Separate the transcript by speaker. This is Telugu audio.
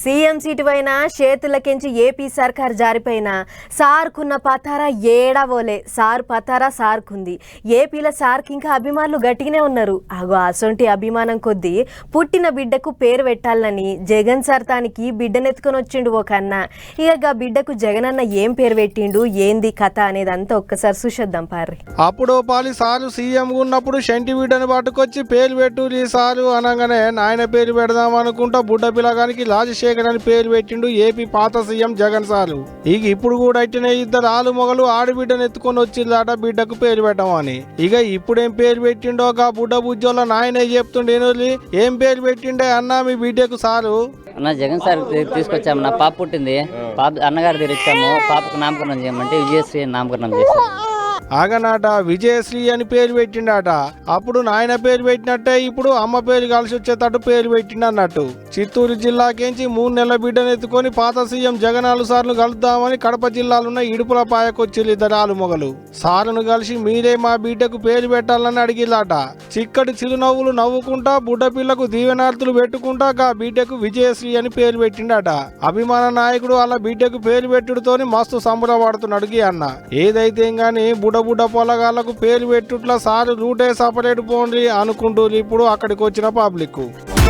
Speaker 1: సీఎం సీటు పైన చేతులకెంచి ఏపీ సర్కార్ జారిపోయిన సార్కున్న పతారా ఏడవోలే. సార్ పతారా సార్కుంది. ఏపీలో సార్కి ఇంకా అభిమానులు గట్టిగానే ఉన్నారు. అగో అసొంటి అభిమానం కొద్దీ పుట్టిన బిడ్డకు పేరు పెట్టాలని జగన్ సార్ తానికి బిడ్డనెత్తుకొని వచ్చిండు ఒక అన్న ఇక గా బిడ్డకు జగన్ అన్న ఏం పేరు పెట్టిండు ఏంది కథ అనేది అంతా ఒక్కసారి చూసేద్దాం పార్రి.
Speaker 2: అప్పుడు పాలి సారు సీఎం ఉన్నప్పుడు షంటి బిడ్డను పట్టుకొచ్చి పేరు పెట్టు సారు అనగానే నాయన పేరు పెడదాం అనుకుంటా బుడ్డ పిల్లగానికి రాజశేఖర్ అని పేరు పెట్టిండు ఏపీ పాత సీఎం జగన్ సారు. ఇక ఇప్పుడు కూడా ఇట్టిన ఇద్దరు ఆలు మొగలు ఆడబిడ్డను ఎత్తుకొని వచ్చిందట బిడ్డకు పేరు పెట్టమని. ఇక ఇప్పుడేం పేరు పెట్టిండో గా బుడ్డ బుజ్జోళ్ళ నాయనే చెప్తుండే ఏం పేరు పెట్టిండే అన్నా మీ బిడ్డకు సారు?
Speaker 3: అన్న జగన్ సార్ తీసుకొచ్చాము. నా పాప పుట్టింది. పాప అన్నగారి ఇచ్చాము. పాపకు నామకరణం చేయమంటే విజయశ్రీ నామకరణం చేశారు.
Speaker 2: ఆగనాట విజయశ్రీ అని పేరు పెట్టిండట. అప్పుడు నాయన పేరు పెట్టినట్టే ఇప్పుడు అమ్మ పేరు కలిసి వచ్చేటట్టు పేరు పెట్టిండు అన్నట్టు చిత్తూరు జిల్లాకేంచి మూడు నెలల బిడ్డను ఎత్తుకొని పాత సీఎం జగనాలు సార్ను కలుద్దామని కడప జిల్లాలున్న ఇడుపుల పాయకొచ్చిల్లు ఇద్దరు మొగలు. సారును కలిసి మీరే మా బిడ్డకు పేరు పెట్టాలని అడిగిల్లట చిక్కటి చిరునవ్వులు నవ్వుకుంటా బుడ్డపిల్లకు పిల్లకు దీవెనార్తులు పెట్టుకుంటా గా బిడ్డకు విజయశ్రీ అని పేరు పెట్టిండట. అభిమాన నాయకుడు అలా బిడ్డకు పేరు పెట్టుడుతోని మస్తు సంబరపడుతున్నాడు అన్న. ఏదైతే కానీ బుడ్డ బుడబుడ పొలగాళ్ళకు పేరు పెట్టుట్లా సారు రూటే సపరేట్ పోండి అనుకుంటూ ఇప్పుడు అక్కడికి వచ్చిన పబ్లిక్